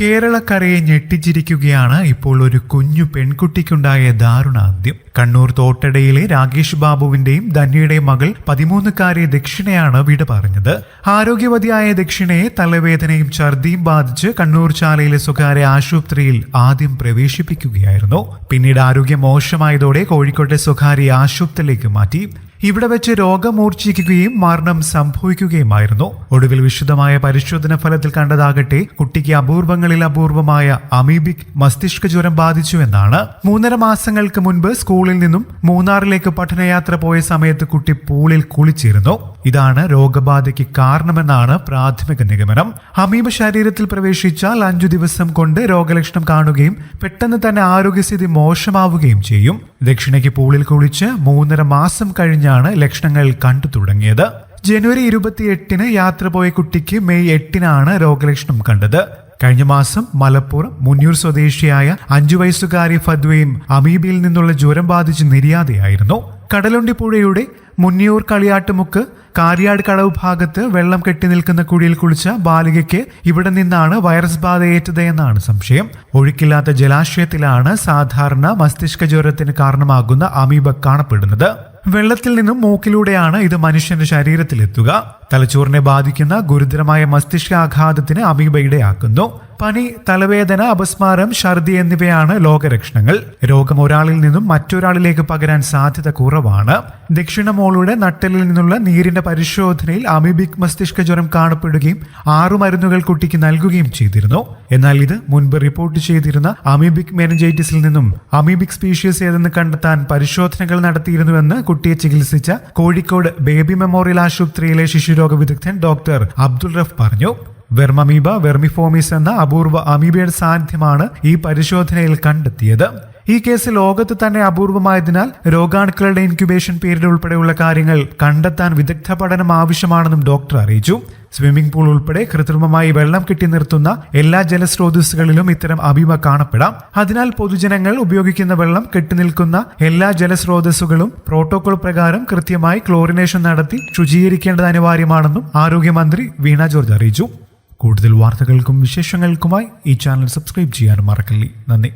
കേരളക്കരയെ ഞെട്ടിച്ചിരിക്കുകയാണ് ഇപ്പോൾ ഒരു കുഞ്ഞു പെൺകുട്ടിക്കുണ്ടായ ദാരുണാന്ത്യം. കണ്ണൂർ തോട്ടടയിലെ രാകേഷ് ബാബുവിന്റെയും ധന്യയുടെയും മകൾ പതിമൂന്നുകാരി ദക്ഷിണയാണ് വിട പറഞ്ഞത്. ആരോഗ്യവതിയായ ദക്ഷിണയെ തലവേദനയും ഛർദിയും ബാധിച്ച് കണ്ണൂർ ചാലയിലെ സ്വകാര്യ ആശുപത്രിയിൽ ആദ്യം പ്രവേശിപ്പിക്കുകയായിരുന്നു. പിന്നീട് ആരോഗ്യം മോശമായതോടെ കോഴിക്കോട്ടെ സ്വകാര്യ ആശുപത്രിയിലേക്ക് മാറ്റി. ഇവിടെ വെച്ച് രോഗം മൂർച്ഛിക്കുകയും മരണം സംഭവിക്കുകയുമായിരുന്നു. ഒടുവിൽ വിശദമായ പരിശോധന ഫലത്തിൽ കണ്ടതാകട്ടെ കുട്ടിക്ക് അപൂർവങ്ങളിൽ അപൂർവമായ അമീബിക് മസ്തിഷ്ക ജ്വരം ബാധിച്ചു എന്നാണ്. മൂന്നര മാസങ്ങൾക്ക് മുൻപ് സ്കൂളിൽ നിന്നും മൂന്നാറിലേക്ക് പഠനയാത്ര പോയ സമയത്ത് കുട്ടി പൂളിൽ കുളിച്ചിരുന്നു. ഇതാണ് രോഗബാധയ്ക്ക് കാരണമെന്നാണ് പ്രാഥമിക നിഗമനം. അമീബ ശരീരത്തിൽ പ്രവേശിച്ചാൽ അഞ്ചു ദിവസം കൊണ്ട് രോഗലക്ഷണം കാണുകയും പെട്ടെന്ന് തന്നെ ആരോഗ്യസ്ഥിതി മോശമാവുകയും ചെയ്യും. ദക്ഷിണയ്ക്ക് പൂളിൽ കുളിച്ച് മൂന്നര മാസം കഴിഞ്ഞാണ് ലക്ഷണങ്ങൾ കണ്ടു തുടങ്ങിയത്. ജനുവരി ഇരുപത്തിയെട്ടിന് യാത്ര പോയ കുട്ടിക്ക് മെയ് എട്ടിനാണ് രോഗലക്ഷണം കണ്ടത്. കഴിഞ്ഞ മാസം മലപ്പുറം മുന്നൂർ സ്വദേശിയായ അഞ്ചു വയസ്സുകാരി ഫദ്വയും അമീബിയിൽ നിന്നുള്ള ജ്വരം ബാധിച്ച് നിര്യാതയായിരുന്നു. കടലുണ്ടി പുഴയുടെ മുന്നിയൂർ കളിയാട്ടുമുക്ക് കാരിയാട് കടവ് ഭാഗത്ത് വെള്ളം കെട്ടി നിൽക്കുന്ന കുഴിയിൽ കുളിച്ച ബാലികയ്ക്ക് ഇവിടെ നിന്നാണ് വൈറസ് ബാധ ഏറ്റത് എന്നാണ് സംശയം. ഒഴുക്കില്ലാത്ത ജലാശയത്തിലാണ് സാധാരണ മസ്തിഷ്ക ജ്വരത്തിന് കാരണമാകുന്ന അമീബ കാണപ്പെടുന്നത്. വെള്ളത്തിൽ നിന്നും മൂക്കിലൂടെയാണ് ഇത് മനുഷ്യന്റെ ശരീരത്തിലെത്തുക. തലച്ചോറിനെ ബാധിക്കുന്ന ഗുരുതരമായ മസ്തിഷ്കാഘാതത്തിന് അമീബ ഇടയാക്കുന്നു പനി തലവേദന അപസ്മാരം ഛർദി എന്നിവയാണ് ലോകലക്ഷണങ്ങൾ രോഗം ഒരാളിൽ നിന്നും മറ്റൊരാളിലേക്ക് പകരാൻ സാധ്യത കുറവാണ്. ദക്ഷിണമോളുടെ നട്ടലിൽ നിന്നുള്ള നീരിന്റെ പരിശോധനയിൽ അമീബിക് മസ്തിഷ്ക ജ്വരം കാണപ്പെടുകയും ആറു മരുന്നുകൾ കുട്ടിക്ക് നൽകുകയും ചെയ്തിരുന്നു. എന്നാൽ ഇത് മുൻപ് റിപ്പോർട്ട് ചെയ്തിരുന്ന അമീബിക് മെനഞ്ചൈറ്റിസിൽ നിന്നും അമീബിക് സ്പീഷീസ് ഏതെന്ന് കണ്ടെത്താൻ പരിശോധനകൾ നടത്തിയിരുന്നുവെന്ന് കുട്ടിയെ ചികിത്സിച്ച കോഴിക്കോട് ബേബി മെമ്മോറിയൽ ആശുപത്രിയിലെ ശിശുരോഗ വിദഗ്ധൻ ഡോക്ടർ അബ്ദുൾ റഫ് പറഞ്ഞു. വെർമമീബ വെർമിഫോമിസ് എന്ന അപൂർവ അമീബയുടെ സാന്നിധ്യമാണ് ഈ പരിശോധനയിൽ കണ്ടെത്തിയത്. ഈ കേസ് ലോകത്ത് തന്നെ അപൂർവമായതിനാൽ രോഗാണുക്കളുടെ ഇൻക്യുബേഷൻ പീരീഡ് ഉൾപ്പെടെയുള്ള കാര്യങ്ങൾ കണ്ടെത്താൻ വിദഗ്ധ പഠനം ആവശ്യമാണെന്നും ഡോക്ടർ അറിയിച്ചു. സ്വിമ്മിംഗ് പൂൾ ഉൾപ്പെടെ കൃത്രിമമായി വെള്ളം കെട്ടി നിർത്തുന്ന എല്ലാ ജലസ്രോതസ്സുകളിലും ഇത്തരം അഭിമ കാണപ്പെടാം. അതിനാൽ പൊതുജനങ്ങൾ ഉപയോഗിക്കുന്ന വെള്ളം കെട്ടിനിൽക്കുന്ന എല്ലാ ജലസ്രോതസ്സുകളും പ്രോട്ടോകോൾ പ്രകാരം കൃത്യമായി ക്ലോറിനേഷൻ നടത്തി ശുചീകരിക്കേണ്ടത് അനിവാര്യമാണെന്നും ആരോഗ്യമന്ത്രി വീണ ജോർജ് അറിയിച്ചു. കൂടുതൽ വാർത്തകൾക്കും വിശേഷങ്ങൾക്കുമായി ഈ ചാനൽ സബ്സ്ക്രൈബ് ചെയ്യാനും മറക്കല്ലേ. നന്ദി.